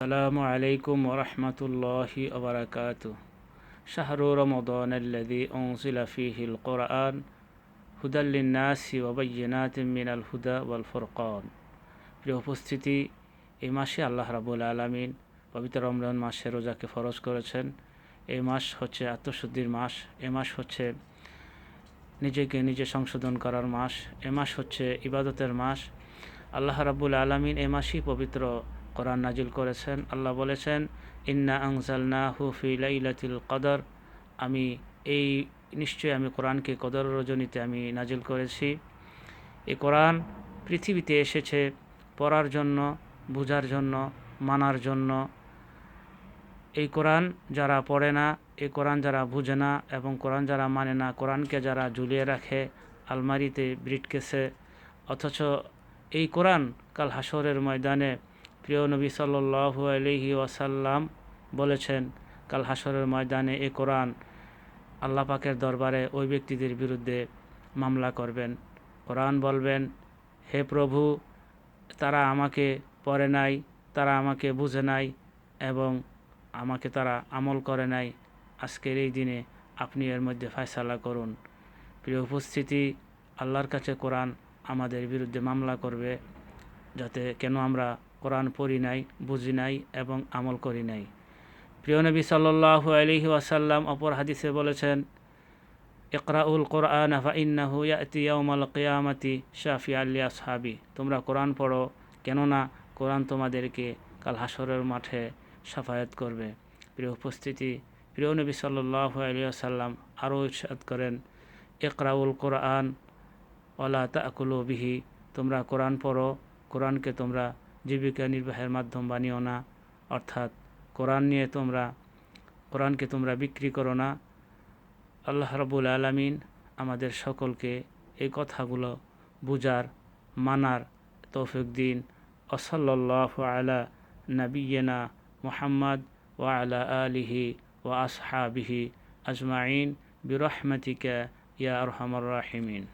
السلام عليكم ورحمة الله وبركاته شهر رمضان الذي أنزل فيه القرآن هدى للناس وبينات من الهدى والفرقان প্রিয় উপস্থিতি এই মাসে আল্লাহ রাবুল আলমিন পবিত্র রমজান মাসে রোজাকে ফরজ করেছেন এই মাস হচ্ছে আত্মশুদ্ধির মাস এ মাস হচ্ছে নিজেকে নিজে সংশোধন করার মাস এ মাস হচ্ছে ইবাদতের মাস আল্লাহ রাবুল আলমিন এ মাসই পবিত্র কোরআন নাজিল করেছেন। আল্লাহ বলেছেন, ইন্না আংজালনা হুফি লাইলাতুল কদর। আমি এই, নিশ্চয়ই আমি কোরআনকে কদর রজনীতে আমি নাজিল করেছি। এই কোরআন পৃথিবীতে এসেছে পড়ার জন্য, বোঝার জন্য, মানার জন্য। এই কোরআন যারা পড়ে না এই কোরআন যারা বুঝে না এবং কোরআন যারা মানে না, কোরআনকে যারা ঝুলিয়ে রাখে, আলমারিতে ব্রিটকেসে অথচ এই কোরআন কাল হাসরের ময়দানে প্রিয় নবী সাল্লু আলহি ওয়াসাল্লাম বলেছেন, কাল হাসরের ময়দানে এ কোরআন আল্লাহ পাকের দরবারে ওই ব্যক্তিদের বিরুদ্ধে মামলা করবেন। কোরআন বলবেন, হে প্রভু, তারা আমাকে পড়ে নাই, তারা আমাকে বুঝে নাই এবং আমাকে তারা আমল করে নাই। আজকের এই দিনে আপনি এর মধ্যে ফয়সালা করুন। প্রিয় উপস্থিতি, আল্লাহর কাছে কোরআন আমাদের বিরুদ্ধে মামলা করবে, যাতে কেন আমরা কোরআন পড়ি নাই, বুঝি নাই এবং আমল করি নাই। প্রিয় নবী সাল্লু আলহি ওয়াসাল্লাম অপর হাদিসে বলেছেন, ইকরাউল কোরআন ফাইন্নাহু ইয়াতি ইয়াউমাল কিয়ামাতি শাফি আল্লি আসহাবি তোমরা কোরআন পড়ো, কেননা কোরআন তোমাদেরকে কাল হাসরের মাঠে সাফায়াত করবে। প্রিয় উপস্থিতি, প্রিয় নবী সাল্লাহ আলী আসাল্লাম আরও ইসাদ করেন, ইকরাউল কোরআন ওলা তাকুলু বিহি। তোমরা কোরআন পড়ো, কোরআনকে তোমরা জীবিকা নির্বাহের মাধ্যম বানিও না। অর্থাৎ কোরআন নিয়ে তোমরা, কোরআনকে তোমরা বিক্রি করো না। আল্লাহ রবুল আলমিন আমাদের সকলকে এই কথাগুলো বুজার মানার তৌফিক দিন। ওসল্লাহ আলা নবীনা মোহাম্মদ ওয়ালা আলিহি ও আসহাবিহি আজমাইন। বিরহমতিকা ইয়া আরহামর রাহিমিন।